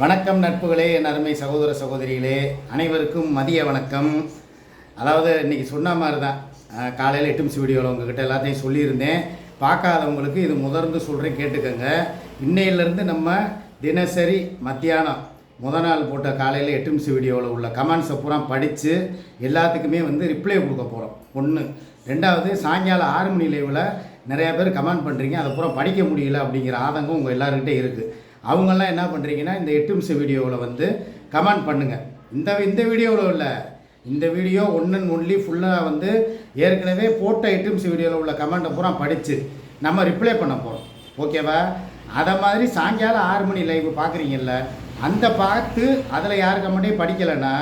வணக்கம் நட்புகளே என் அருமை சகோதர சகோதரிகளே. அனைவருக்கும் மதிய வணக்கம். அதாவது இன்னைக்கு சொன்ன மாதிரி தான் காலையில் எட்டு நிமிஷம் வீடியோவில் உங்ககிட்ட எல்லாத்தையும் சொல்லியிருந்தேன். பார்க்காதவங்களுக்கு இது முதர்ந்து சொல்கிறேன் கேட்டுக்கோங்க. இன்னையிலேருந்து நம்ம தினசரி மத்தியானம் முத நாள் போட்ட காலையில் எட்டு நிமிஷம் வீடியோவில் உள்ள கமெண்ட்ஸை பூரா படித்து எல்லாத்துக்குமே வந்து ரிப்ளை கொடுக்க போகிறோம் ஒன்று ரெண்டாவது சாயங்காலம் ஆறு மணி லைவில் நிறையா பேர் கமெண்ட் பண்ணுறீங்க அதை பூரா படிக்க முடியல அப்படிங்கிற ஆதங்கம் உங்கள் எல்லாருக்கிட்டே இருக்குது அவங்கெல்லாம் என்ன பண்ணுறீங்கன்னா இந்த எட்டு நிமிஷம் வீடியோவில் வந்து கமெண்ட் பண்ணுங்கள் இந்த இந்த வீடியோவில் இல்லை. இந்த வீடியோ ஒன் அண்ட் ஒன்லி ஃபுல்லாக வந்து ஏற்கனவே போட்ட எட்டு நிமிஷம் வீடியோவில் உள்ள கமெண்ட்டை பூரா படித்து நம்ம ரிப்ளை பண்ண போகிறோம் ஓகேவா அதை மாதிரி சாயங்காலம் ஆறு மணி லைவ் பார்க்குறீங்கல்ல அந்த பார்த்து அதில் யார் கமெண்ட்டையும் படிக்கலைன்னா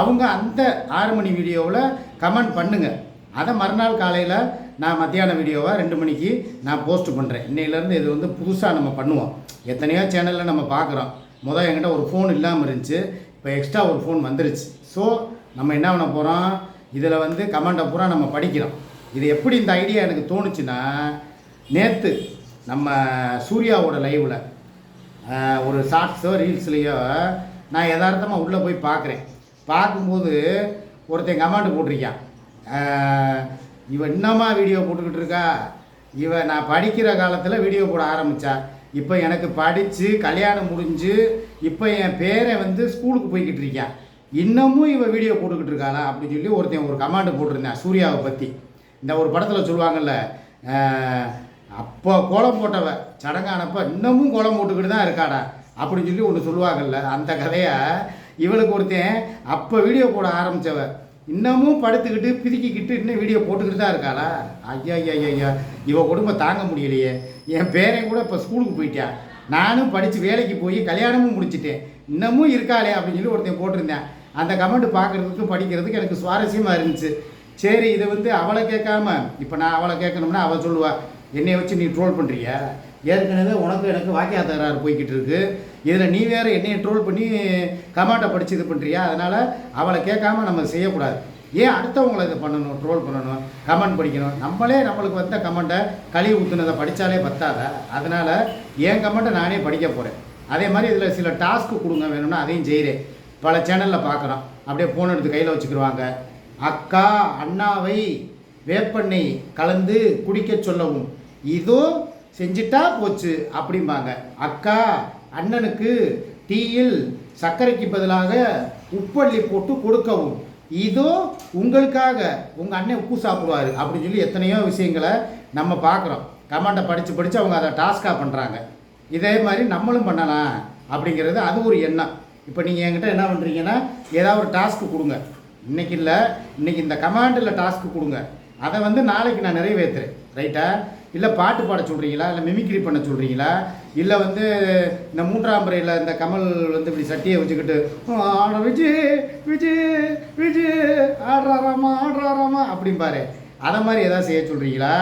அவங்க அந்த ஆறு மணி வீடியோவில் கமெண்ட் பண்ணுங்கள் அதை மறுநாள் காலையில் நான் மத்தியான வீடியோவை ரெண்டு மணிக்கு நான் போஸ்ட் பண்ணுறேன் இன்னையிலேருந்து இது வந்து புதுசாக நம்ம பண்ணுவோம். எத்தனையோ சேனலில் நம்ம பார்க்குறோம் முதல் என்கிட்ட ஒரு ஃபோன் இல்லாமல் இருந்துச்சு. இப்போ எக்ஸ்ட்ரா ஒரு ஃபோன் வந்துருச்சு. ஸோ நம்ம என்ன பண்ண போகிறோம் இதில் வந்து கமெண்டை பூரா நம்ம படிக்கிறோம். இது எப்படி இந்த ஐடியா எனக்கு தோணுச்சுன்னா நேற்று நம்ம சூர்யாவோட லைவில் ஒரு ஷார்ட்ஸோ ரீல்ஸ்லேயோ நான் யதார்த்தமாக உள்ளே போய் பார்க்குறேன் பார்க்கும்போது ஒருத்தன் கமெண்ட் போட்டிருக்கான். இவன் இவ இன்னமா வீடியோ போட்டுக்கிட்டு இருக்கா? இவ நான் படிக்கிற காலத்தில் வீடியோ போட ஆரம்பித்தா இப்போ எனக்கு படித்து கல்யாணம் முடிஞ்சு இப்போ என் பேரை வந்து ஸ்கூலுக்கு போய்கிட்டு இருக்கான் இன்னமும் இவ வீடியோ போட்டுக்கிட்டு இருக்காளா? அப்படின்னு சொல்லி ஒருத்தன் ஒரு கமாண்டு போட்டிருந்தேன் சூர்யாவை பற்றி இந்த ஒரு படத்தில் சொல்லுவாங்கல்ல அப்போ கோலம் போட்டவ சடங்கானப்போ இன்னமும் கோலம் போட்டுக்கிட்டு தான் இருக்காடா. அப்படின்னு சொல்லி ஒன்று சொல்லுவாங்கள்ல அந்த கதையை இவளுக்கு ஒருத்தன் அப்போ வீடியோ போட ஆரம்பித்தவ இன்னமும் படுத்துக்கிட்டு பிதுக்கிக்கிட்டு இன்னும் வீடியோ போட்டுக்கிட்டு தான் இருக்காளா? ஐயா ஐயா ஐயா, ஐயா இவ குடும்பம் தாங்க முடியலையே. என் பேரன் கூட இப்போ ஸ்கூலுக்கு போயிட்டா. நானும் படித்து வேலைக்கு போய் கல்யாணமும் முடிச்சிட்டேன். இன்னமும் இருக்காளே அப்படின்னு சொல்லி ஒருத்தன் போட்டிருந்தேன். அந்த கமெண்ட் பார்க்குறதுக்கு படிக்கிறதுக்கு எனக்கு சுவாரஸ்யமாக இருந்துச்சு. சரி இதை வந்து அவளை கேட்காம இப்போ நான் அவளை கேட்கணும்னா அவள் சொல்லுவா என்னை வச்சு நீ ட்ரோல் பண்ணுறியா ஏற்கனவே உனக்கு எனக்கு வாக்கியா தகராறு போய்கிட்டு இருக்குது இதில் நீ வேற என்னையை ட்ரோல் பண்ணி கமெண்ட்டை படித்து இது பண்ணுறியா அதனால் அவளை கேட்காம நம்ம செய்யக்கூடாது. ஏன் அடுத்தவங்களை இதை பண்ணணும் ட்ரோல் பண்ணணும் கமெண்ட் படிக்கணும்? நம்மளே நம்மளுக்கு வந்த கமெண்ட்டை கழுவி ஊற்றுனதை படித்தாலே பத்தாத. அதனால் என் கமெண்ட்டை நானே படிக்க போகிறேன் அதே மாதிரி இதில் சில டாஸ்க்கு கொடுங்க வேணும்னா அதையும் செய்கிறேன் பல சேனலில் பார்க்குறோம். அப்படியே ஃபோன் எடுத்து கையில் வச்சுக்கிடுவாங்க அக்கா அண்ணாவை வேப்பெண்ணெய் கலந்து குடிக்க சொல்லவும். இதோ செஞ்சிட்டா போச்சு அப்படிம்பாங்க. அக்கா அண்ணனுக்கு டீயில் சர்க்கரைக்கு பதிலாக உப்பள்ளி போட்டு கொடுக்கவும். இதோ உங்களுக்காக உங்கள் அண்ணன் உப்பு சாப்பிடுவார் அப்படின்னு சொல்லி எத்தனையோ விஷயங்களை நம்ம பார்க்குறோம். கமாண்டை படித்து படித்து அவங்க அதை டாஸ்காக பண்ணுறாங்க இதே மாதிரி நம்மளும் பண்ணலாம் அப்படிங்கிறது அது ஒரு எண்ணம். இப்போ நீங்கள் என்கிட்ட என்ன பண்ணுறீங்கன்னா ஏதாவது ஒரு டாஸ்க்கு கொடுங்க. இன்றைக்கி இல்லை இன்னைக்கு இந்த கமாண்டில் டாஸ்க்கு கொடுங்க. அதை வந்து நாளைக்கு நான் நிறைவேற்றுறேன். ரைட்டா இல்லை பாட்டு பாட சொல்கிறீங்களா இல்லை மிமிக்ரி பண்ண சொல்கிறீங்களா இல்லை வந்து இந்த மூன்றாம் முறையில் இந்த கமல் வந்து இப்படி சட்டியை வச்சுக்கிட்டு ஆட விஜய் விஜய் விஜய் ஆடுறாராமா ஆடுறாராமா அப்படிம்பாரு அதை மாதிரி எதாவது செய்ய சொல்கிறீங்களா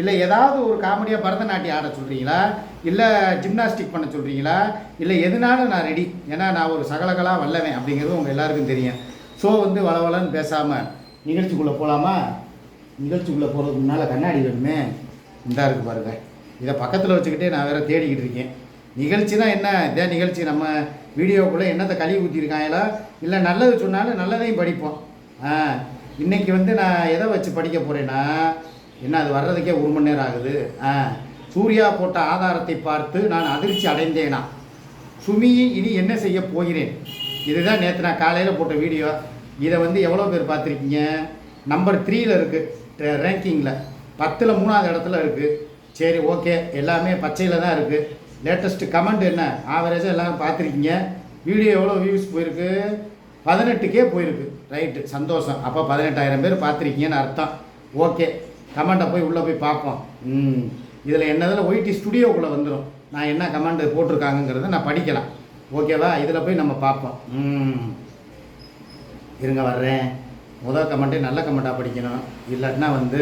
இல்லை ஏதாவது ஒரு காமெடியாக பரதநாட்டியம் ஆட சொல்கிறீங்களா இல்லை ஜிம்னாஸ்டிக் பண்ண சொல்கிறீங்களா இல்லை எதுனாலும் நான் ரெடி ஏன்னா நான் ஒரு சகலகலாக வல்லவேன் அப்படிங்கிறது உங்கள் எல்லாருக்கும் தெரியும். ஸோ வந்து வளவலன்னு பேசாமல் நிகழ்ச்சிக்குள்ளே போகலாமா நிகழ்ச்சிக்குள்ளே போகிறதுக்கு முன்னால் கண்ணாடி வேணுமே. இந்தா இருக்குது பாருங்க. இதை பக்கத்தில் வச்சுக்கிட்டே நான் வேறு தேடிக்கிட்டு இருக்கேன். நிகழ்ச்சினா என்ன? இதே நிகழ்ச்சி. நம்ம வீடியோக்குள்ளே என்னத்தை கழுவி ஊற்றிருக்காங்களா இல்லை நல்லது சொன்னாலும் நல்லதையும் படிப்போம். ஆ இன்னைக்கு வந்து நான் எதை வச்சு படிக்க போகிறேன்னா என்ன அது வர்றதுக்கே ஒரு மணி நேரம் ஆகுது. ஆ சூர்யா போட்ட ஆதாரத்தை பார்த்து நான் அதிர்ச்சி அடைந்தேனா? சுமியை இனி என்ன செய்ய போகிறேன்? இதுதான் நேற்று நான் காலையில் போட்ட வீடியோ. இதை வந்து எவ்வளோ பேர் பார்த்துருக்கீங்க? நம்பர் த்ரீயில் இருக்குது ரேங்கிங்கில் பத்தில் மூணாவது இடத்துல இருக்குது சரி ஓகே எல்லாமே பச்சையில் தான் இருக்குது லேட்டஸ்ட்டு கமெண்ட் என்ன? ஆவரேஜாக எல்லாம் பார்த்துருக்கீங்க. வீடியோ எவ்வளோ வியூஸ் போயிருக்கு? பதினெட்டுக்கே போயிருக்கு. ரைட்டு சந்தோஷம். அப்போ பதினெட்டாயிரம் பேர் பார்த்துருக்கீங்கன்னு அர்த்தம். ஓகே கமெண்ட்டை போய் உள்ளே போய் பார்ப்போம். ம். இதில் என்னதில் ஒயிட்டி ஸ்டுடியோக்குள்ளே வந்துடும் நான் என்ன கமெண்ட் போட்டிருக்காங்கங்கிறத நான் படிக்கலாம். ஓகேவா இதில் போய் நம்ம பார்ப்போம். ம். இருங்க வர்றேன். முதல் கமெண்ட்டே நல்ல கமெண்ட்டாக படிக்கணும். இல்லாட்டினா வந்து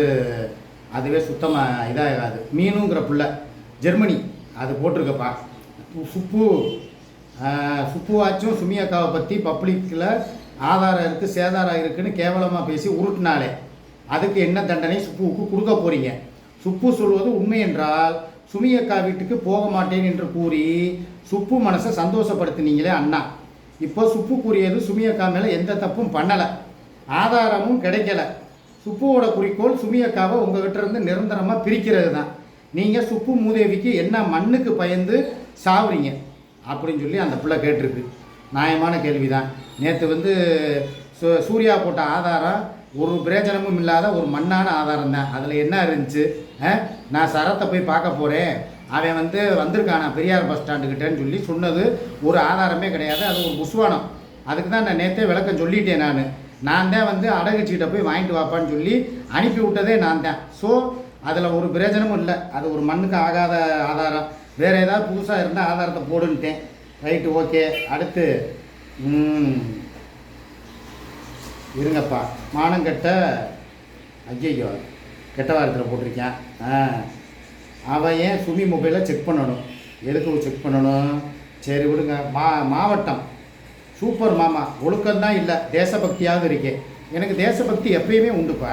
அதுவே சுத்தமாக இதாகாது. மீனுங்கிற புள்ள ஜெர்மனி அது போட்டிருக்கப்பா. சுப்பு சுப்புவாச்சும் சுமி அக்காவை பற்றி பப்ளிக்கில் ஆதாரம் இருக்குது சேதாரம் இருக்குதுன்னு கேவலமாக பேசி உருட்டினாலே. அதுக்கு என்ன தண்டனை? சுப்புவுக்கு கொடுக்க போகிறீங்க சுப்பு சொல்வது உண்மை என்றால் சுமி அக்கா வீட்டுக்கு போக மாட்டேன் என்று கூறி சுப்பு மனசை சந்தோஷப்படுத்தினீங்களே அண்ணா. இப்போ சுப்பு கூறியது சுமி அக்கா மேலே எந்த தப்பும் பண்ணலை. ஆதாரமும் கிடைக்கல. சுப்புவோட குறிக்கோள் சுமியக்காவை உங்ககிட்ட இருந்து நிரந்தரமாக பிரிக்கிறது தான் நீங்கள் சுப்பு மூதேவிக்கு என்ன மண்ணுக்கு பயந்து சாவுறீங்க? அப்படின்னு சொல்லி அந்த பிள்ளை கேட்டிருக்கு. நியாயமான கேள்வி தான் நேற்று வந்து சூ சூர்யா போட்ட ஆதாரம் ஒரு பிரயோஜனமும் இல்லாத ஒரு மண்ணான ஆதாரம் தான். அதில் என்ன இருந்துச்சு? ஆ? நான் சரத்தை போய் பார்க்க போகிறேன் அவன் வந்து வந்திருக்கானா? பெரியார் பஸ் ஸ்டாண்டுக்கிட்டேன்னு சொல்லி சொன்னது ஒரு ஆதாரமே கிடையாது. அது ஒரு புஸ்வானம் அதுக்கு தான் நான் நேற்றே விளக்கம் சொல்லிட்டேன் நான். நான் தான் வந்து அடகுச்சிக்கிட்ட போய் வாங்கிட்டு வாப்பான்னு சொல்லி அனுப்பி விட்டதே நான் தான் ஸோ அதில் ஒரு பிரயோஜனமும் இல்லை. அது ஒரு மண்ணுக்கு ஆகாத ஆதாரம். வேறு ஏதாவது புதுசாக இருந்தால் ஆதாரத்தை போடுன்ட்டேன். ரைட்டு ஓகே அடுத்து இருங்கப்பா. மானங்கெட்ட ஐயையோ கெட்ட வாரத்தில் போட்டிருக்கேன். ஆ அவன் ஏன் சுமி மொபைலை செக் பண்ணணும்? எதுக்கு செக் பண்ணணும்? சரி விடுங்க. மா மாவட்டம். சூப்பர் மாமா. ஒழுக்கம்தான் இல்லை. தேசபக்தியாக இருக்கே. எனக்கு தேசபக்தி எப்பயுமே உண்டுப்பா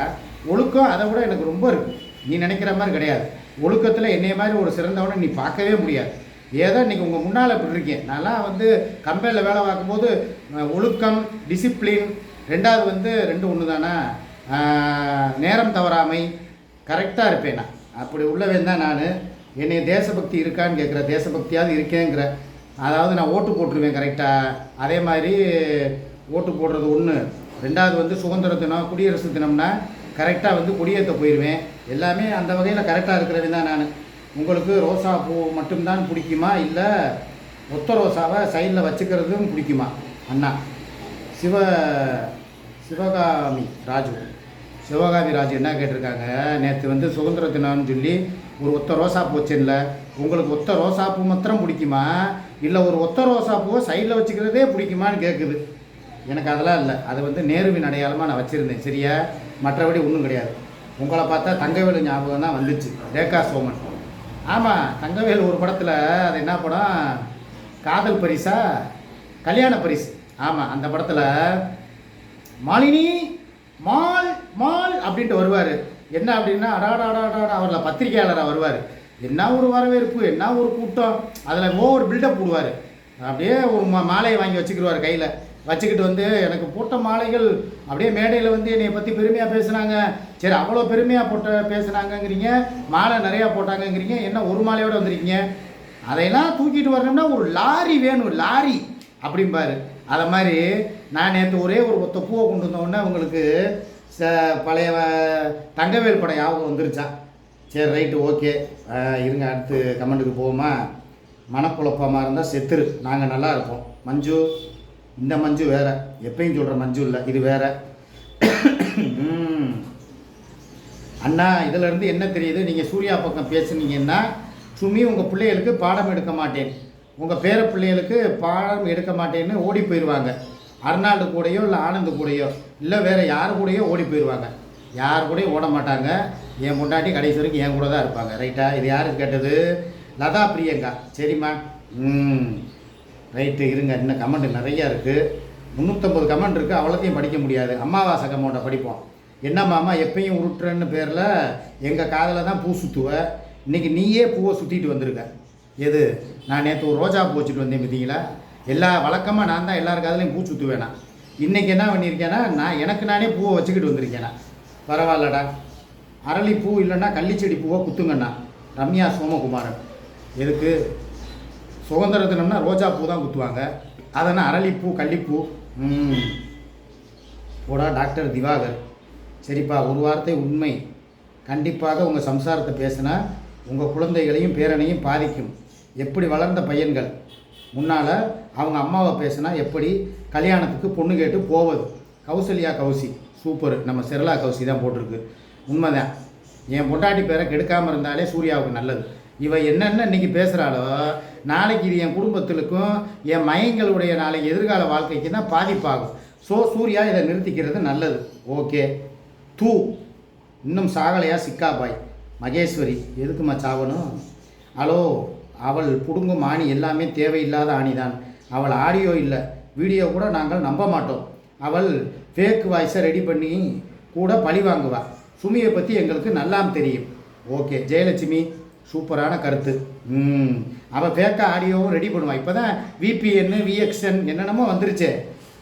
ஒழுக்கம் அதை விட எனக்கு ரொம்ப இருக்குது நீ நினைக்கிற மாதிரி கிடையாது. ஒழுக்கத்தில் என்னைய மாதிரி ஒரு சிறந்தவனை நீ பார்க்கவே முடியாது. ஏதோ இன்றைக்கி உங்கள் முன்னால் இப்படி இருக்கேன். நான்லாம் வந்து கம்பெனியில் வேலை பார்க்கும்போது ஒழுக்கம் டிசிப்ளின் ரெண்டாவது வந்து ரெண்டு ஒன்று தானே நேரம் தவறாமை. கரெக்டாக இருப்பேன் நான். அப்படி உள்ளவன் தான் நான். என்னை தேசபக்தி இருக்கான்னு கேட்குற தேசபக்தியாவது இருக்கேங்கிற அதாவது நான் ஓட்டு போட்டுருவேன் கரெக்டாக அதே மாதிரி ஓட்டு போடுறது ஒன்று ரெண்டாவது வந்து சுதந்திர தினம் குடியரசு தினம்னா கரெக்டாக வந்து கொடியேற்ற போயிடுவேன் எல்லாமே அந்த வகையில் கரெக்டாக இருக்கிறவன் தான் நான். உங்களுக்கு ரோசா பூ மட்டும்தான் பிடிக்குமா? இல்லை ஒத்த ரோசாவை சைடில் வச்சுக்கிறதும் பிடிக்குமா? அண்ணா. சிவ சிவகாமி ராஜு. சிவகாமி ராஜு என்ன கேட்டிருக்காங்க? நேற்று வந்து சுதந்திர தினம்னு சொல்லி ஒரு ஒத்த ரோசாப்பூ வச்சேன்ல. உங்களுக்கு ஒத்த பூ மாத்திரம் பிடிக்குமா? இல்லை ஒரு ஒத்த ரோசாப்பூவை சைடில் வச்சுக்கிறதே பிடிக்குமான்னு கேட்குது எனக்கு அதெல்லாம் இல்லை. அது வந்து நேருவின் அடையாளமாக நான் வச்சுருந்தேன் சரியா? மற்றபடி ஒன்றும் கிடையாது. உங்களை பார்த்தா தங்கவேலு ஞாபகம் தான் வந்துச்சு. ரேகா சோமன் ஆமாம் தங்கவேல் ஒரு படத்தில் அது என்ன படம்? காதல் பரிசா? கல்யாண பரிசு. ஆமாம் அந்த படத்தில் மாலினி மால் மால் அப்படின்ட்டு வருவார். என்ன அப்படின்னா அடாடாடாடா அவரில் பத்திரிகையாளராக வருவார். என்ன ஒரு வரவேற்பு என்ன ஒரு கூட்டம் அதில் ஓவர் பில்டப் போடுவார். அப்படியே ஒரு மா மாலையை வாங்கி வச்சுக்கிடுவார் கையில். வச்சுக்கிட்டு வந்து எனக்கு போட்ட மாலைகள் அப்படியே மேடையில் வந்து என்னை பற்றி பெருமையாக பேசுனாங்க. சரி அவ்வளோ பெருமையாக போட்ட பேசுனாங்கங்கிறீங்க. மாலை நிறையா போட்டாங்கங்கிறீங்க. என்ன ஒரு மாலையோடு வந்திருக்கீங்க? அதையெல்லாம் தூக்கிட்டு வரணும்னா ஒரு லாரி வேணும் லாரி அப்படிம்பாரு. அதை மாதிரி நான் நேற்று ஒரே ஒரு ஒத்த பூவை கொண்டு வந்தோடனே உங்களுக்கு ச பழைய தங்கவேல் படம் ஞாபகம் வந்துருச்சான் சரி ரைட்டு ஓகே இருங்க அடுத்து கமெண்ட்டுக்கு போவோமா? மனக்குழப்பமாக இருந்தால் செத்துரு. நாங்கள் நல்லா இருப்போம். மஞ்சு இந்த மஞ்சு வேறு. எப்பயும் சொல்கிற மஞ்சு இல்லை இது வேறு. அண்ணா இதிலேருந்து என்ன தெரியுது? நீங்கள் சூர்யா பக்கம் பேசுனீங்கன்னா சுமி உங்கள் பிள்ளைகளுக்கு பாடம் எடுக்க மாட்டேன். உங்கள் பேர பிள்ளைகளுக்கு பாடம் எடுக்க மாட்டேன்னு ஓடி போயிடுவாங்க அர்னால்டு கூடயோ இல்லை ஆனந்த் கூடயோ இல்லை வேறு யார் கூடயோ ஓடி போயிடுவாங்க யார் கூடயும் ஓட மாட்டாங்க. என் முன்னாடி கடைசி வரைக்கும் என் கூட தான் இருப்பாங்க ரைட்டா இது யாருக்கு கேட்டது? லதா பிரியங்கா. சரிம்மா. ம். ரைட்டு இருங்க. இன்னும் கமெண்ட் நிறையா இருக்குது முந்நூற்றம்பது கமெண்ட் இருக்குது அவ்வளோத்தையும் படிக்க முடியாது. அமாவாசை கமெண்ட்டை படிப்போம். என்ன மாமா எப்பயும் உருட்டுறன்னு பேரில் எங்கள் காதில் தான் பூ சுற்றுவ இன்றைக்கி நீயே பூவை சுற்றிட்டு வந்திருக்க. எது? நான் நேற்று ஒரு ரோஜா பூ வச்சுட்டு வந்தேன் பார்த்தீங்களா? எல்லா வழக்கமாக நான் தான் எல்லார் காதுலையும் பூ சுற்றுவேனா இன்றைக்கி என்ன பண்ணியிருக்கேன்னா நான் எனக்கு நானே பூவை வச்சுக்கிட்டு வந்திருக்கேனா? பரவாயில்லடா. அரளி பூ இல்லைன்னா கள்ளிச்செடி பூவை குத்துங்கண்ணா. ரம்யா சோமகுமாரன். எதுக்கு? சுதந்திர தினம்னா ரோஜா பூ தான் குத்துவாங்க. அதனால் அரளிப்பூ கள்ளிப்பூ போடா டாக்டர் திவாகர். சரிப்பா ஒரு வார்த்தை உண்மை. கண்டிப்பாக உங்கள் சம்சாரத்தை பேசினா உங்கள் குழந்தைகளையும் பேரனையும் பாதிக்கும். எப்படி வளர்ந்த பையன்கள்? முன்னால் அவங்க அம்மாவை பேசினா எப்படி கல்யாணத்துக்கு பொண்ணு கேட்டு போவது? கௌசல்யா கௌசி. சூப்பர். நம்ம செரலா கௌசி தான் போட்டிருக்கு. உண்மைதான். என் பொண்டாட்டி பேரை கெடுக்காமல் இருந்தாலே சூர்யாவுக்கு நல்லது. இவ என்னென்ன இன்னைக்கு பேசுகிறாளோ நாளைக்கு இது என் குடும்பத்திற்கும் என் மயங்களுடைய நாளைக்கு எதிர்கால வாழ்க்கைக்கு தான் பாதிப்பாகும். ஸோ சூர்யா இதை நிறுத்திக்கிறது நல்லது. ஓகே தூ. இன்னும் சாகலையா சிக்காபாய்? மகேஸ்வரி எதுக்குமா சாவணும் ஹலோ அவள் புடுங்கும் ஆணி எல்லாமே தேவையில்லாத ஆணிதான். அவள் ஆடியோ இல்லை. வீடியோ கூட நாங்கள் நம்ப மாட்டோம். அவள் ஃபேக் வாய்ஸை ரெடி பண்ணி கூட பழி வாங்குவா. சுமியை பற்றி எங்களுக்கு நல்லாம் தெரியும். ஓகே ஜெயலட்சுமி சூப்பரான கருத்து. ம் அவள் ஃபேக்காக ஆடியோவும் ரெடி பண்ணுவாள் இப்போ தான் விபிஎன்னு விஎக்ஸ்என் என்னென்னமோ வந்துருச்சே.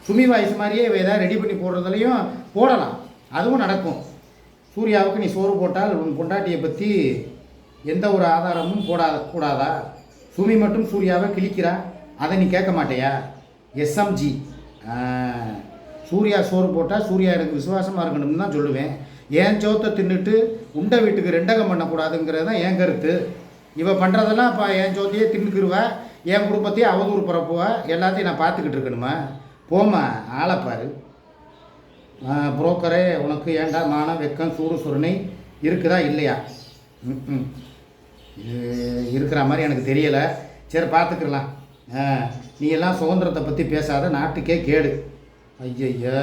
சுமி வாய்ஸ் மாதிரியே இவ எதாவது ரெடி பண்ணி போடுறதுலையும் போடலாம். அதுவும் நடக்கும். சூர்யாவுக்கு நீ சோறு போட்டால் உன் கொண்டாட்டியை பற்றி எந்த ஒரு ஆதாரமும் போடாத கூடாதா? சுமி மட்டும் சூர்யாவை கிழிக்கிறா? அதை நீ கேட்க மாட்டேயா? எஸ்எம்ஜி சூர்யா சோறு போட்டால் சூர்யா எனக்கு விசுவாசமாக இருக்கணும்னு தான் சொல்லுவேன். ஏன் சோத்தை தின்னுட்டு உண்டை வீட்டுக்கு ரெண்டகம் பண்ணக்கூடாதுங்கிறது தான் என் கருத்து. இவள் பண்ணுறதெல்லாம் இப்போ என் சோத்தையே தின்னுக்கிருவா என் குடும்பத்தையே அவதூறு பரப்புவா எல்லாத்தையும் நான் பார்த்துக்கிட்டு இருக்கணுமா? போம்மா ஆளைப்பாரு புரோக்கரே உனக்கு ஏண்டா மானம் வெக்கம் சூடு சுரணை இருக்குதா இல்லையா? ம் இது இருக்கிற மாதிரி எனக்கு தெரியலை. சரி பார்த்துக்கலாம் ஆ நீ எல்லாம் சுதந்திரத்தை பற்றி பேசாத நாட்டுக்கே கேடு. ஐயய்யா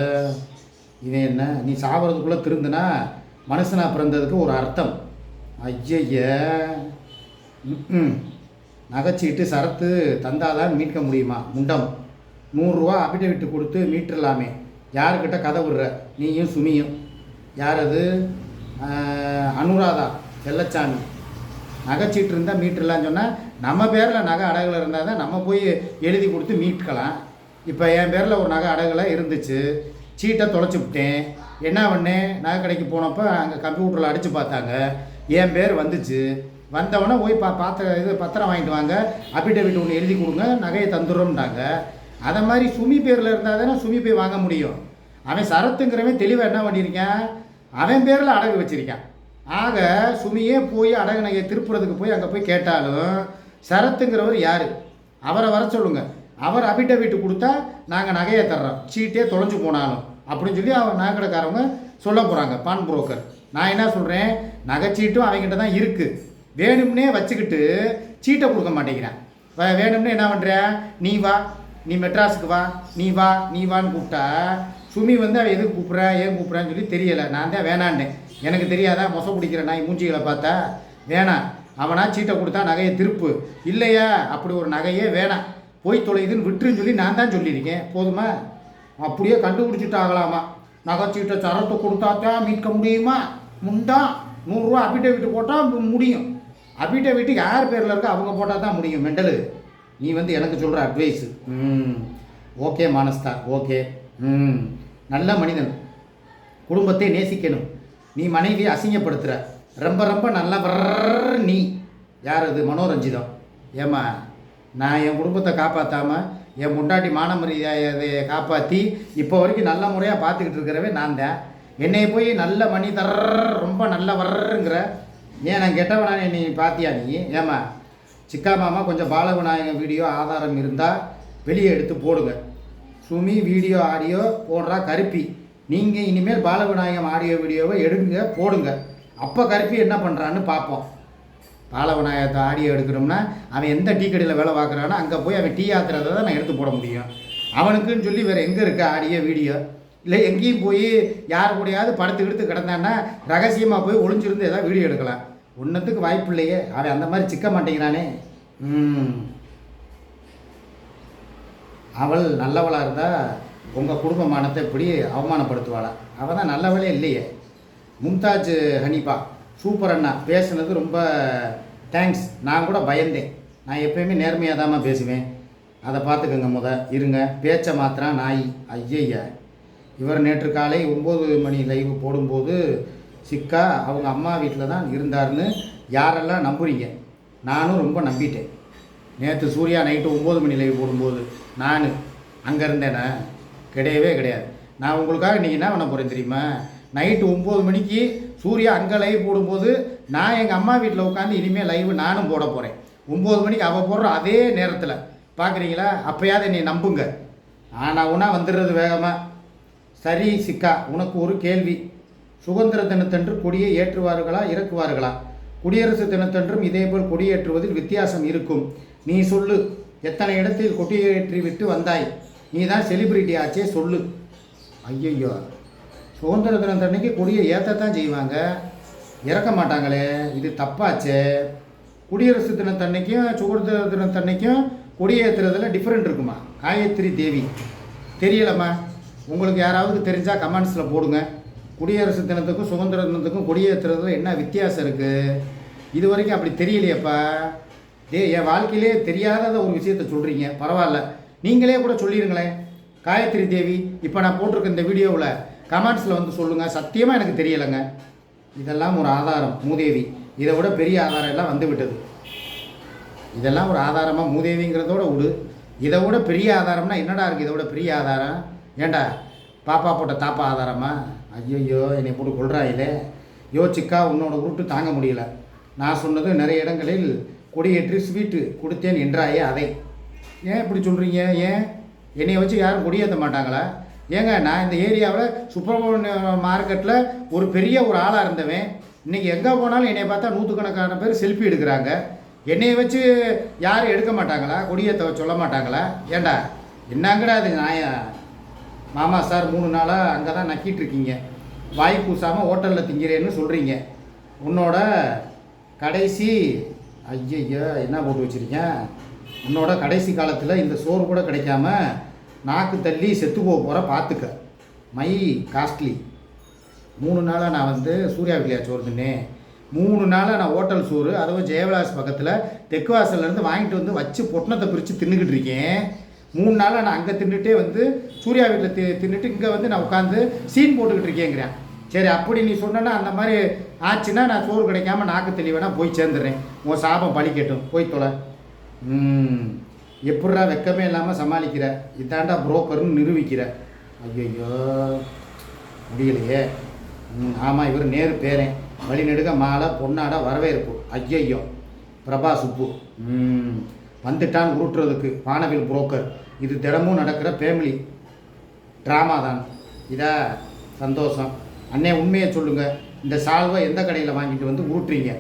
இவன் என்ன? நீ சாவறதுக்குள்ளே திருந்துனா மனுஷனா பிறந்ததுக்கு ஒரு அர்த்தம். ஐயய்ய. ம் நகைச்சிட்டு சரத்து தந்தாதான் மீட்க முடியுமா? முண்டம். நூறுரூவா அபிடவிட்டு கொடுத்து மீட்டுடலாமே யாருக்கிட்ட கதை விடுற? நீயும் சுமியும். யார் அது அனுராதா செல்லச்சாமி நகைச்சிட்டு இருந்தால் மீட்டுடலான்னு சொன்னால் நம்ம பேரில் நகை அடகுல இருந்தால் தான் நம்ம போய் எழுதி கொடுத்து மீட்கலாம். இப்போ என் பேரில் ஒரு நகை அடகலை இருந்துச்சு. சீட்டை தொலைச்சி விட்டேன். என்ன பண்ணேன்? நகை கடைக்கு போனப்போ அங்கே கம்ப்யூட்டரில் அடித்து பார்த்தாங்க. என் பேர் வந்துச்சு. வந்தவொடனே போய் பா பாத்திர இது பத்திரம் வாங்கிட்டு வாங்க. அபிடவிட் ஒன்று எழுதி கொடுங்க. நகையை தந்துடுறோம்ட்டாங்க அதை மாதிரி சுமி பேரில் இருந்தால் தானே சுமி போய் வாங்க முடியும். அவன் சரத்துங்கிறவன் தெளிவாக என்ன பண்ணியிருக்கேன் அவன் பேரில் அடகு வச்சிருக்கான். ஆக சுமியே போய் அடகு நகையை திருப்புறதுக்கு போய் அங்கே போய் கேட்டாலும் சரத்துங்கிறவர் யார்? அவரை வர சொல்லுங்கள் அவர் அபிடவிட் கொடுத்தா நாங்கள் நகையை தர்றோம். சீட்டே தொலைஞ்சு போனாலும். அப்படின்னு சொல்லி அவர் நகைக்கடைக்காரவங்க சொல்ல போகிறாங்க பான் புரோக்கர். நான் என்ன சொல்கிறேன் நகைச்சீட்டும் அவங்ககிட்ட தான் இருக்குது வேணும்னே வச்சுக்கிட்டு சீட்டை கொடுக்க மாட்டேங்கிறேன். வேணும்னே என்ன பண்ணுற நீ வா. நீ மெட்ராஸுக்கு வா. நீ வா நீ வான்னு கூப்பிட்டா சுமி வந்து அவன் எதுக்கு கூப்பிட்றேன் ஏன் கூப்பிட்றான்னு சொல்லி தெரியலை. நான் தான் வேணான்னேன். எனக்கு தெரியாதா? மொசை பிடிக்கிற நாய் மூஞ்சிகளை பார்த்தா? வேணாம். அவனா சீட்டை கொடுத்தா நகையை திருப்பு. இல்லையா? அப்படி ஒரு நகையே வேணாம். போய் தொலையுதுன்னு விட்டுருன்னு சொல்லி நான் தான் சொல்லியிருக்கேன். போதுமா? அப்படியே கண்டுபிடிச்சிட்டாகலாமா நகைச்சீட்டை சரத்தை கொடுத்தா தான் மீட்க முடியுமா? முண்டா? நூறுரூவா அபிடேவிட் போட்டால் முடியும். அபிடேவிட் யார் பேரில் இருக்கோ அவங்க போட்டால் தான் முடியும். மெண்டலு நீ வந்து எனக்கு சொல்கிற அட்வைஸு ம். ஓகே மானஸ்தா. ஓகே. ம். நல்ல மனிதன். குடும்பத்தை நேசிக்கணும். நீ மனைவியை அசிங்கப்படுத்துகிற ரொம்ப ரொம்ப நல்ல வர்ற நீ. யார் அது? மனோரஞ்சிதம். ஏம்மா? நான் என் குடும்பத்தை காப்பாற்றாமல் என் முண்டாட்டி மான மரியாதையை காப்பாற்றி இப்போ வரைக்கும் நல்ல முறையாக பார்த்துக்கிட்டு இருக்கிறவே நான் தான் என்னை போய் நல்ல மணி தர்ற ரொம்ப நல்ல வர்றங்கிற. ஏன் நான் கெட்டவனானே நீ பார்த்தியா நீ? ஏமா சிக்கா மாமா கொஞ்சம் பாலவிநாயகன் வீடியோ ஆதாரம் இருந்தால் வெளியே எடுத்து போடுங்க. சுமி வீடியோ ஆடியோ போடுறா கருப்பி. நீங்கள் இனிமேல் பாலவிநாயகம் ஆடியோ வீடியோவை எடுங்க போடுங்க. அப்போ கருப்பி என்ன பண்ணுறான்னு பார்ப்போம் பாலவநாயகத்தை ஆடியோ எடுக்கணும்னா அவன் எந்த டீ கடையில் வேலை பார்க்குறானோ அங்கே போய் அவன் டீ ஆத்துறதை தான் நான் எடுத்து போட முடியும். அவனுக்குன்னு சொல்லி வேறு எங்கே இருக்கா ஆடியோ வீடியோ? இல்லை எங்கேயும் போய் யார் கூடயாவது படுத்து எடுத்து கிடந்தான்னா ரகசியமாக போய் ஒளிஞ்சிருந்து ஏதாவது வீடியோ எடுக்கலாம். ஒன்றுத்துக்கு வாய்ப்பு இல்லையே. அவன் அந்த மாதிரி சிக்க மாட்டேங்கிறானே. அவள் நல்லவளாக இருந்தால் உங்கள் குடும்பமானத்தை இப்படி அவமானப்படுத்துவாளா? அவள் தான் நல்லவளே இல்லையே. மும்தாஜ் ஹனிபா சூப்பர் அண்ணா பேசுனது ரொம்ப தேங்க்ஸ் நான் கூட பயந்தேன். நான் எப்பயுமே நேர்மையாக தாம்மா பேசுவேன். அதை பார்த்துக்கோங்க முத. இருங்க. பேச்சை மாத்திரம் நாய். ஐயையா இவர் நேற்று காலை ஒம்பது மணி லைவ் போடும்போது சிக்கா அவங்க அம்மா வீட்டில் தான் இருந்தாருன்னு யாரெல்லாம் நம்புறீங்க? நானும் ரொம்ப நம்பிட்டேன். நேற்று சூர்யா நைட்டு ஒம்பது மணி லைவ் போடும்போது நான். அங்கே இருந்தேனே? கிடையவே கிடையாது. நான் உங்களுக்காக நீங்கள் என்ன பண்ண போகிறேன் தெரியுமா? நைட்டு ஒம்பது மணிக்கு சூர்யா அங்கே லைவ் போடும்போது நான் எங்கள் அம்மா வீட்டில் உட்காந்து இனிமேல் லைவ் நானும் போட போகிறேன் ஒம்பது மணிக்கு அவள் போடுற அதே நேரத்தில். பார்க்குறீங்களா அப்போயாவது என்னை நம்புங்க. ஆனால் உனா வந்துடுறது வேகமாக சரி சிக்கா உனக்கு ஒரு கேள்வி. சுதந்திர தினத்தன்று கொடியை ஏற்றுவார்களா இறக்குவார்களா? குடியரசு தினத்தன்றும் இதேபோல் கொடியேற்றுவதில் வித்தியாசம் இருக்கும். நீ சொல்லு. எத்தனை இடத்தில் கொடியேற்றி விட்டு வந்தாய்? நீ தான் செலிபிரிட்டி ஆச்சே சொல்லு. ஐயையோ. சுதந்திர தினத்தன்னைக்கு கொடியை ஏற்றத்தான் செய்வாங்க. இறக்க மாட்டாங்களே இது தப்பாச்சே. குடியரசு தினத்தன்னைக்கும் சுதந்திர தினத்தன்னைக்கும் கொடியேற்றுறதுல டிஃப்ரெண்ட் இருக்குமா? காயத்ரி தேவி. தெரியலம்மா. உங்களுக்கு யாராவது தெரிஞ்சால் கமெண்ட்ஸில் போடுங்க. குடியரசு தினத்துக்கும் சுதந்திர தினத்துக்கும் கொடியேற்றுறதுல என்ன வித்தியாசம் இருக்குது இது வரைக்கும் அப்படி தெரியலையேப்பா. டே என் வாழ்க்கையிலே தெரியாத ஒரு விஷயத்த சொல்கிறீங்க பரவாயில்ல. நீங்களே கூட சொல்லிடுங்களேன் காயத்ரி தேவி இப்போ நான் போட்டிருக்க இந்த வீடியோவில் கமெண்ட்ஸில் வந்து சொல்லுங்கள் சத்தியமாக எனக்கு தெரியலைங்க. இதெல்லாம் ஒரு ஆதாரம். மூதேவி. இதை விட பெரிய ஆதாரம் எல்லாம் வந்து விட்டது. இதெல்லாம் ஒரு ஆதாரமாக மூதேவிங்கிறதோட விடு இதை விட பெரிய ஆதாரம்னா என்னடா இருக்குது இதை விட பெரிய ஆதாரம்? ஏண்டா? பாப்பா போட்ட தாப்பா ஆதாரமா? ஐயோ என்னை போட்டு கொள்றாயிலே யோசிக்கா உன்னோட உருட்டு தாங்க முடியல. நான் சொன்னது நிறைய இடங்களில் கொடியேற்றி ஸ்வீட்டு கொடுத்தேன் என்றாயே அதை. ஏன் இப்படி சொல்கிறீங்க ஏன்? என்னையை வச்சு யாரும் கொடியேற்ற மாட்டாங்களா? ஏங்க நான் இந்த ஏரியாவில் சுப்பிரமணிய மார்க்கெட்டில் ஒரு பெரிய ஒரு ஆளாக இருந்தவன். இன்றைக்கி எங்கே போனாலும் என்னை பார்த்தா நூற்றுக்கணக்கான பேர் செல்ஃபி எடுக்கிறாங்க. என்னையை வச்சு யாரும் எடுக்க மாட்டாங்களா? கொடியத்தை சொல்ல மாட்டாங்களா? ஏண்டா என்னங்கடா அது நாயா? மாமா சார் மூணு நாளாக அங்கே தான் நக்கிட்டு இருக்கீங்க. வாய் பூசாமல் ஹோட்டலில் திங்கிறேன்னு சொல்கிறீங்க உன்னோட கடைசி ஐயய்யா என்ன போட்டு வச்சுருக்கேன் உன்னோட கடைசி காலத்தில் இந்த சோறு கூட கிடைக்காம நாக்கு தள்ளி செத்து போக போகிற பார்த்துக்க மை காஸ்ட்லி. மூணு நாளாக நான் வந்து சூர்யா வில்லியா சோறு தின்னேன் மூணு நாளாக நான் ஹோட்டல் சோறு அதுவும் ஜெயவிலாஸ் பக்கத்தில் தெற்கு வாசல்லேருந்து வாங்கிட்டு வந்து வச்சு பொட்டணத்தை பிரித்து தின்னுக்கிட்டு இருக்கேன். மூணு நாளாக நான் அங்கே தின்னுட்டே வந்து சூர்யா வீட்டில் தி தின்னுட்டு இங்கே வந்து நான் உட்காந்து சீன் போட்டுக்கிட்டு இருக்கேங்கிறேன். சரி அப்படி நீ சொன்னேன்னா அந்த மாதிரி ஆச்சுன்னா நான் சோறு கிடைக்காம நாக்கு தெளிவேனா போய் சேர்ந்துடுறேன். உன் சாபம் பழிக்கட்டும். போய் தொலை. ம். எப்பட்றா வெக்கமே இல்லாமல் சமாளிக்கிற? இதாண்டா புரோக்கர்னு நிரூபிக்கிற. ஐயோ முடியலையே. ஆமாம் இவர் நேரு பேரன் வழிநெடுக மாலை பொன்னாட வரவேற்பு. ஐயையோ பிரபா சுப்பு வந்துட்டான் உருட்டுறதுக்கு. வானவில் புரோக்கர் இது தினமும் நடக்கிற ஃபேமிலி ட்ராமா தான். இதா சந்தோஷம். அண்ணே உண்மையை சொல்லுங்கள் இந்த சால்வை எந்த கடையில் வாங்கிட்டு வந்து உருட்டுறீங்க?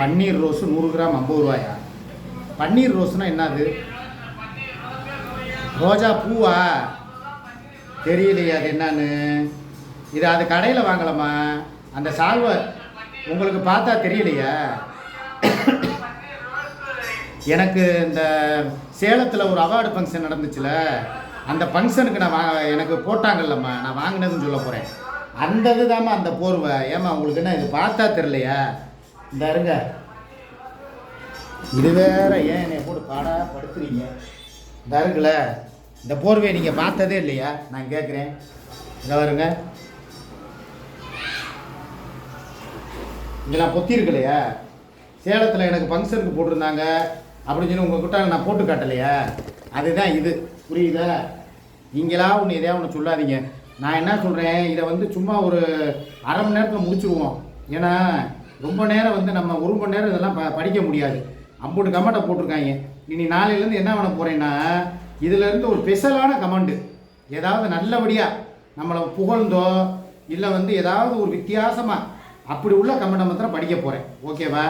பன்னீர் ரோஸு நூறு கிராம் ஐம்பது ரூபாயா? பன்னீர் ரோஸ்னா என்னது? ரோஜா பூவா? தெரியலையே அது என்னன்னு. இது அது கடையில் வாங்கலாமா? அந்த சால்வை உங்களுக்கு பார்த்தா தெரியலையா. எனக்கு இந்த சேலத்தில் ஒரு அவார்டு ஃபங்க்ஷன் நடந்துச்சுல அந்த ஃபங்க்ஷனுக்கு நான் வா எனக்கு போட்டாங்கல்லம்மா நான் வாங்கினதுன்னு சொல்ல போகிறேன் அந்த இதுதாம்மா அந்த போர்வை. ஏம்மா உங்களுக்கு என்ன இது பார்த்தா தெரியலையா? இந்த இருங்க இது வேற ஏன் என்னை போட்டு பாடா படுத்துறீங்க? இந்த இருக்குல்ல இந்த போர்வையை நீங்கள் பார்த்ததே இல்லையா? நான் கேட்குறேன் இதை வருங்க. இங்கே நான் பொத்தி சேலத்தில் எனக்கு ஃபங்க்ஷனுக்கு போட்டிருந்தாங்க. அப்படின்னு சொல்லி உங்கள் கிட்ட நான் போட்டு காட்டலையா? அதுதான் இது. புரியுதா? நீங்களா ஒன்று எதையா ஒன்று சொல்லாதீங்க. நான் என்ன சொல்கிறேன் இதை வந்து சும்மா ஒரு அரை மணி நேரத்தில் முடிச்சுருவோம். ஏன்னா ரொம்ப நேரம் வந்து நம்ம ஒரு மணி நேரம் இதெல்லாம் ப படிக்க முடியாது. அம்பூட்டு கமெண்ட்டை போட்டிருக்காங்க. இனி நாளையிலேருந்து என்ன பண்ண போகிறேன்னா இதிலேருந்து ஒரு ஸ்பெஷலான கமெண்ட்டு ஏதாவது நல்லபடியாக நம்மளை புகழ்ந்தோ இல்லை வந்து ஏதாவது ஒரு வித்தியாசமாக அப்படி உள்ள கமெண்ட்டை மாத்திரம் படிக்க போகிறேன் ஓகேவா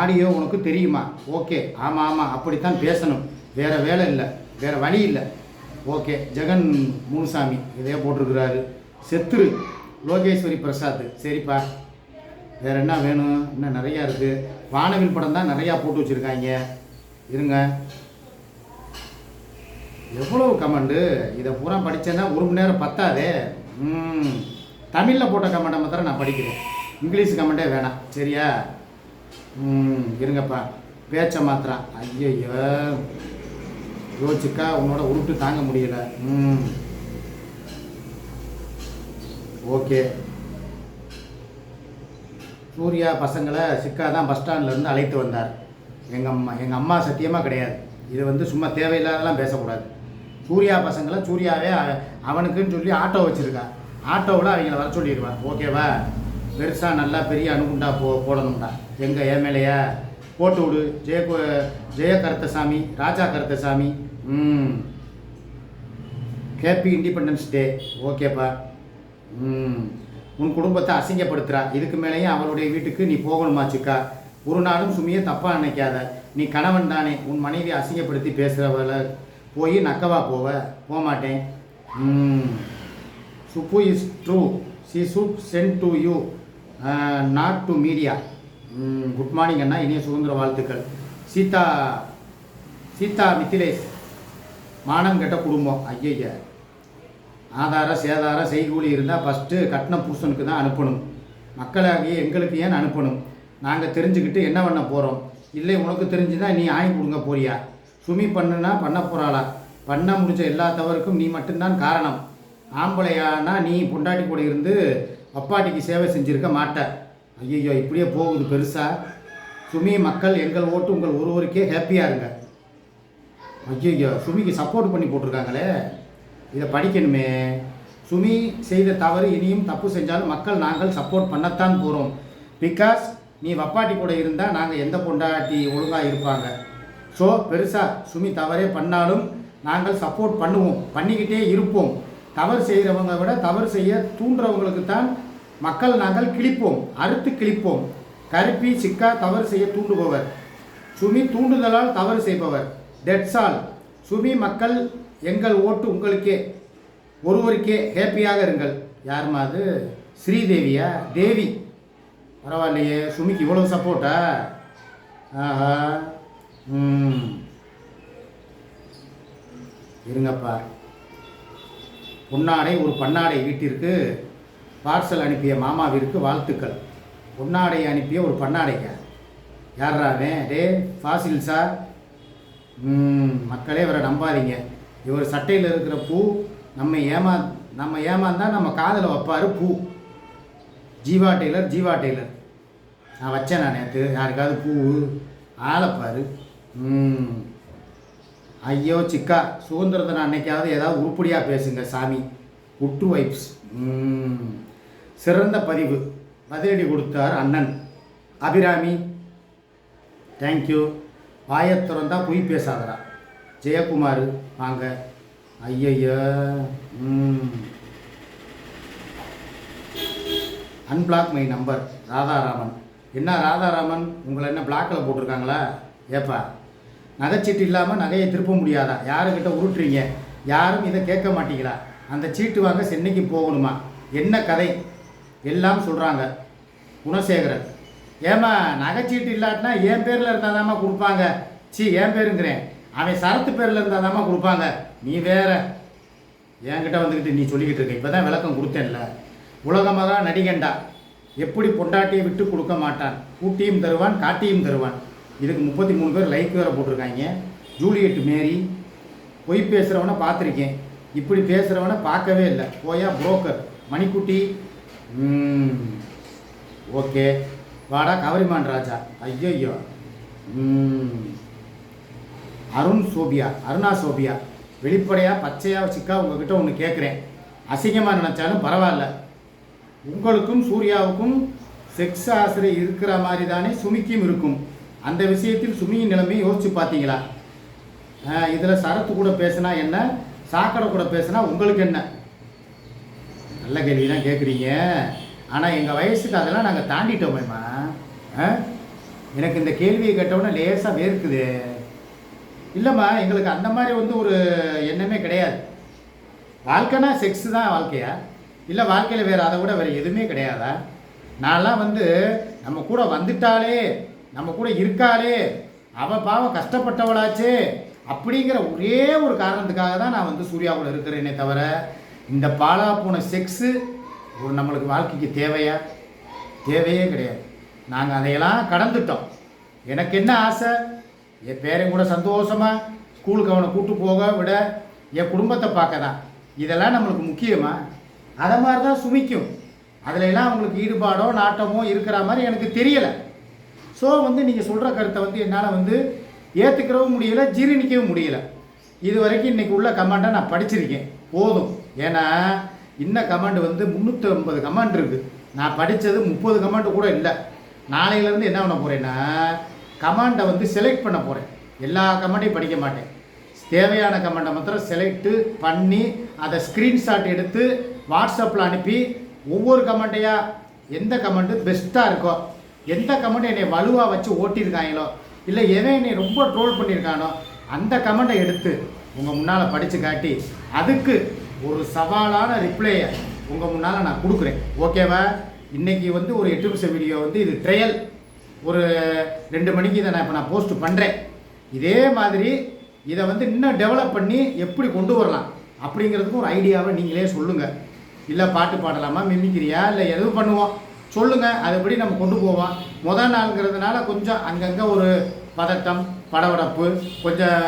ஆடியோ உனக்கு தெரியுமா? ஓகே ஆமாம் ஆமாம் அப்படித்தான் பேசணும். வேறு வேலை இல்லை. வேறு வழி இல்லை. ஓகே ஜெகன் முனுசாமி இதே போட்டிருக்கிறாரு. செத்துரு. லோகேஸ்வரி பிரசாத். சரிப்பா. வேறு என்ன வேணும்? இன்னும் நிறையா இருக்குது வானவில் படம் தான் நிறையா போட்டு வச்சுருக்காங்க. இருங்க. எவ்வளோ கமெண்டு இதை பூரா படித்தேன்னா ஒரு மணி நேரம் பத்தாதே. ம். தமிழில் போட்ட கமெண்ட்டை மாத்திரம் நான் படிக்கிறேன். இங்கிலீஷ் கமெண்ட்டே வேணாம். சரியா? ம். இருங்கப்பா. பேச்சை மாத்திரம் ஐயையோ. யோசிச்சுக்கா உன்னோட உருட்டு தாங்க முடியலை. ம். ஓகே. சூர்யா பசங்களை சிக்கா தான் பஸ் ஸ்டாண்ட்லேருந்து அழைத்து வந்தார். எங்கள் அம்மா எங்கள் அம்மா சத்தியமாக கிடையாது. இது வந்து சும்மா தேவையில்லாதெல்லாம் பேசக்கூடாது. சூர்யா பசங்களை சூர்யாவே அவனுக்குன்னு சொல்லி ஆட்டோ வச்சுருக்கா. ஆட்டோவில் அவங்கள வர சொல்லிடுவான் ஓகேவா? பெருசாக நல்லா பெரிய அணுகுண்டா போ போடணும்டா. எங்கே ஏன் போட்டு விடு. ஜெய ஜெய கருத்தசாமி ராஜா கருத்தசாமி. ம். Happy independence day. ஓகேப்பா. ம். உன் குடும்பத்தை அசிங்கப்படுத்துகிறா இதுக்கு மேலேயும் அவளுடைய வீட்டுக்கு நீ போகணுமா சிக்கா? ஒரு நாளும் சுமியை தப்பாக நினைக்காத. நீ கணவன் தானே. உன் மனைவி அசிங்கப்படுத்தி பேசுகிறவள போய் நக்கவா போவ? போகமாட்டேன் Subbu is true she should send to you not to media good morning அண்ணா. இனிய சுதந்திர வாழ்த்துக்கள். சீதா சீதா மித்திலேஷ் மானம் கெட்ட குடும்பம். ஐயய்யா. ஆதாரம் சேதாரம் செய்கூலி இருந்தால் ஃபஸ்ட்டு கட்டின புருஷனுக்கு தான் அனுப்பணும். மக்களாகி எங்களுக்கு ஏன் அனுப்பணும்? நாங்கள் தெரிஞ்சுக்கிட்டு என்ன பண்ண போகிறோம் இல்லை உனக்கு தெரிஞ்சுன்னா நீ ஆணி கொடுங்க போறியா? சுமி பண்ணுனா பண்ண போகிறாளா பண்ண முடிஞ்ச எல்லா தவறுக்கும் நீ மட்டும்தான் காரணம். ஆம்பளையானா நீ பொண்டாட்டி கூட இருந்து அப்பாட்டிக்கு சேவை செஞ்சுருக்க மாட்ட. ஐயோ இப்படியே போகுது பெருசா? சுமி மக்கள் எங்கள் ஓட்டு உங்கள் ஒருவருக்கே ஹாப்பியாக இருங்க. ஐயோ சுமிக்கு சப்போர்ட் பண்ணி போட்டிருக்காங்களே. இதை படிக்கணுமே. சுமி செய்த தவறு இனியும் தப்பு செஞ்சாலும் மக்கள் நாங்கள் சப்போர்ட் பண்ணத்தான் போகிறோம் பிகாஸ் நீ வப்பாட்டி கூட இருந்தால் நாங்கள் எந்த பொண்டாட்டி ஒழுங்காக இருப்பாங்க? ஸோ பெருசாக சுமி தவறே பண்ணாலும் நாங்கள் சப்போர்ட் பண்ணுவோம். பண்ணிக்கிட்டே இருப்போம். தவறு செய்கிறவங்க விட தவறு செய்ய தூண்டுறவங்களுக்கு தான் மக்கள் நாங்கள் கிழிப்போம். அறுத்து கிழிப்போம். கருப்பி சிக்கா தவறு செய்ய தூண்டுபவர். சுமி தூண்டுதலால் தவறு செய்பவர். டெட்ஸால் ஆல் சுமி மக்கள் எங்கள் ஓட்டு உங்களுக்கே. ஒருவருக்கே ஹேப்பியாக இருங்கள். யாரும்மா அது ஸ்ரீதேவியா? தேவி. பரவாயில்லையே சுமிக்கு இவ்வளோ சப்போர்ட்டா ஆஹா. ம். இருங்கப்பா. பொன்னாடை ஒரு பன்னாடை வீட்டிற்கு பார்சல் அனுப்பிய மாமாவிற்கு வாழ்த்துக்கள். பொன்னாடை அனுப்பிய ஒரு பன்னாடைக்கா? யார்ராவே டே ஃபாசில் சார் ம், மக்களே இவரை நம்பாதீங்க. இவர் சட்டையில் இருக்கிற பூ நம்ம ஏமா நம்ம ஏமாந்தால் நம்ம காதில் வைப்பார் பூ. Jeeva tailor Jeeva tailor. நான் வச்சேன் நான் நேற்று யாருக்காவது பூ ஆளப்பாரு. ஐயோ சிக்கா. சுதந்திர தினம் அன்னைக்காவது ஏதாவது உருப்படியாக பேசுங்க சாமி. உட்டு வைப்ஸ். சிறந்த பதிவு. பதிலடி கொடுத்தார் அண்ணன். அபிராமி. தேங்க்யூ வாயத் திறந்தா பொய் பேசாதரா ஜெயக்குமார் வாங்க. ஐயய்யா. Unblock my number Radharaman. என்ன ராதாராமன்? உங்களை என்ன பிளாக்கில் போட்டிருக்காங்களா? ஏப்பா. நகைச்சீட்டு இல்லாமல் நகையை திருப்ப முடியாதா? யாருக்கிட்ட உருட்டுறீங்க? யாரும் இதை கேட்க மாட்டீங்களா? அந்த சீட்டு வாங்க சென்னைக்கு போகணுமா? என்ன கதை? எல்லாம் சொல்கிறாங்க குணசேகரன். ஏம்மா நகைச்சீட்டு இல்லாட்டினா என் பேரில் இருந்தாதாம்மா கொடுப்பாங்க. சி என் பேருங்கிறேன். அவன் சரத்து பேரில் இருந்தாதாம்மா கொடுப்பாங்க. நீ வேற. என்கிட்ட வந்துக்கிட்டு நீ சொல்லிக்கிட்டு இருக்க. இப்போ தான் விளக்கம் கொடுத்தேன்ல. உலகமாக தான் நடிகண்டா எப்படி பொண்டாட்டியை விட்டு கொடுக்க மாட்டான்? கூட்டியும் தருவான் காட்டியும் தருவான். இதுக்கு முப்பத்தி மூணு பேர் லைக் வேறு போட்டிருக்காங்க. Juliet Mary. பொய் பேசுகிறவனை பார்த்துருக்கேன். இப்படி பேசுகிறவனை பார்க்கவே இல்லை. போயா புரோக்கர். மணிக்குட்டி. ஓகே. வாடா கவரிமான் ராஜா. ஐயோ அருண் சோபியா அருணா சோபியா. வெளிப்படையாக பச்சையாக சிக்கா உங்ககிட்ட ஒன்று கேட்குறேன் அசிங்கமாக நினச்சாலும் பரவாயில்ல. உங்களுக்கும் சூர்யாவுக்கும் செக்ஸ் ஆசிரியர் இருக்கிற மாதிரி தானே சுமிக்கும் இருக்கும். அந்த விஷயத்தில் சுமியின் நிலைமையை யோசிச்சு பார்த்தீங்களா இதில் சரத்து கூட பேசினா என்ன? சாக்கடை கூட பேசுனா உங்களுக்கு என்ன? நல்ல கேள்வி தான் கேட்குறீங்க ஆனால் எங்கள் வயசுக்கு அதெல்லாம் நாங்கள் தாண்டிட்டோமேம்மா. ஆ? எனக்கு இந்த கேள்வியை கேட்டவுடனே லேசாக வேர்க்குது. இல்லைம்மா எங்களுக்கு அந்த மாதிரி வந்து ஒரு எண்ணமே கிடையாது. வாழ்க்கைனா செக்ஸ் தான் வாழ்க்கையா? இல்லை வாழ்க்கையில் வேறு அதை விட வேறு எதுவுமே கிடையாதா? நான்லாம் வந்து நம்ம கூட வந்துட்டாலே நம்ம கூட இருக்காளே அவள் பாவம் கஷ்டப்பட்டவளாச்சே அப்படிங்கிற ஒரே ஒரு காரணத்துக்காக தான் நான் வந்து சூர்யாவோட இருக்கிறேனே தவிர இந்த பாலா போன செக்ஸு ஒரு நம்மளுக்கு வாழ்க்கைக்கு தேவையா? தேவையே கிடையாது. நாங்கள் அதையெல்லாம் கடந்துட்டோம். எனக்கு என்ன ஆசை? என் பேரன் கூட சந்தோஷமாக ஸ்கூலுக்கு அவனை கூட்டு போக விட என் குடும்பத்தை பார்க்க தான் இதெல்லாம் நம்மளுக்கு முக்கியமாக அதை மாதிரி தான் சுமிக்கும். அதுல எல்லாம் அவங்களுக்கு ஈடுபாடோ நாட்டமோ இருக்கிற மாதிரி எனக்கு தெரியலை. ஸோ வந்து நீங்கள் சொல்கிற கருத்தை வந்து என்னால் வந்து ஏற்றுக்கிறவும் முடியல ஜீரணிக்கவும் முடியல. இது வரைக்கும் இன்றைக்கி உள்ள கமாண்டை நான் படிச்சிருக்கேன். போதும். ஏன்னா இன்ன கமாண்ட் வந்து முந்நூற்றி ஐம்பது கமாண்ட் இருக்குது நான் படித்தது முப்பது கமாண்ட் கூட இல்லை. நாளையிலேருந்து என்ன பண்ண போகிறேன்னா கமாண்டை வந்து செலக்ட் பண்ண போகிறேன் எல்லா கமாண்டையும் படிக்க மாட்டேன். தேவையான கமெண்ட்டை மாத்திரம் செலக்ட் பண்ணி அதை ஸ்க்ரீன்ஷாட் எடுத்து வாட்ஸ்அப்பில் அனுப்பி ஒவ்வொரு கமெண்ட்டையாக எந்த கமெண்ட்டு பெஸ்ட்டாக இருக்கோ எந்த கமெண்ட் என்னை வலுவாக வச்சு ஓட்டியிருக்காங்களோ இல்லை எவன் என்னை ரொம்ப ட்ரோல் பண்ணியிருக்கானோ அந்த கமெண்ட்டை எடுத்து உங்கள் முன்னால் படித்து காட்டி அதுக்கு ஒரு சவாலான ரிப்ளையை உங்கள் முன்னால் நான் கொடுக்குறேன். ஓகேவா இன்றைக்கி வந்து ஒரு எட்டு நிமிஷம் வீடியோ வந்து இது ட்ரையல் ஒரு ரெண்டு மணிக்கு இதை நான் இப்போ நான் போஸ்ட் பண்ணுறேன் இதே மாதிரி இதை வந்து இன்னும் டெவலப் பண்ணி எப்படி கொண்டு வரலாம் அப்படிங்கிறதுக்கும் ஒரு ஐடியாவை நீங்களே சொல்லுங்கள் இல்லை பாட்டு பாடலாமா மிமிக்கிறியா இல்லை எதுவும் பண்ணுவோம். சொல்லுங்கள் அதுபடி நம்ம கொண்டு போவோம். முதல் நாளுங்கிறதுனால கொஞ்சம் அங்கங்கே ஒரு பதட்டம் படபடப்பு கொஞ்சம்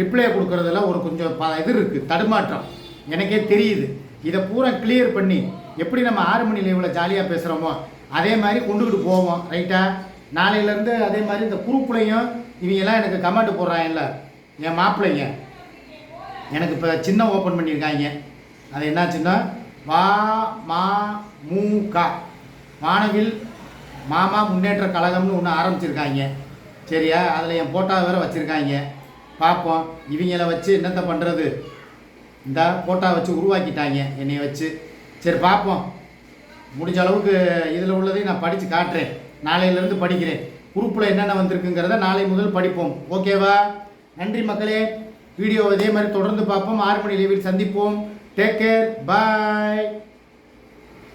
ரிப்ளை கொடுக்குறதுல ஒரு கொஞ்சம் ப இது இருக்குது தடுமாற்றம். எனக்கே தெரியுது. இதை பூரா கிளியர் பண்ணி எப்படி நம்ம ஆறு மணி லைவில் ஜாலியாக பேசுகிறோமோ அதே மாதிரி கொண்டுக்கிட்டு போவோம் ரைட்டாக நாளையிலேருந்து அதே மாதிரி இந்த குரூப்லையும் இவங்கெல்லாம் எனக்கு கமெண்ட் போடுறாங்கல்ல என் மாப்பிள்ளைங்க. எனக்கு இப்போ சின்ன ஓப்பன் பண்ணியிருக்காங்க. அது என்ன சின்ன வா மா மூ கா. மாணவில் மாமா முன்னேற்ற கழகம்னு ஒன்று ஆரம்பிச்சிருக்காங்க. சரியா? அதில் என் போட்டோ வேற வச்சுருக்காங்க. பார்ப்போம் இவங்கள வச்சு என்னத்த பண்ணுறது இந்த போட்டோ வச்சு உருவாக்கிட்டாங்க என்னை வச்சு. சரி பார்ப்போம் முடிஞ்ச அளவுக்கு இதில் உள்ளதையும் நான் படித்து காட்டுறேன். நாளையிலேருந்து படிக்கிறேன். குரூப்பில் என்னென்ன வந்திருக்குங்கிறத நாளை முதல் படிப்போம். ஓகேவா? நன்றி மக்களே. வீடியோ இதே மாதிரி தொடர்ந்து பார்ப்போம். ஆறு மணி லைவில் சந்திப்போம். Take care bye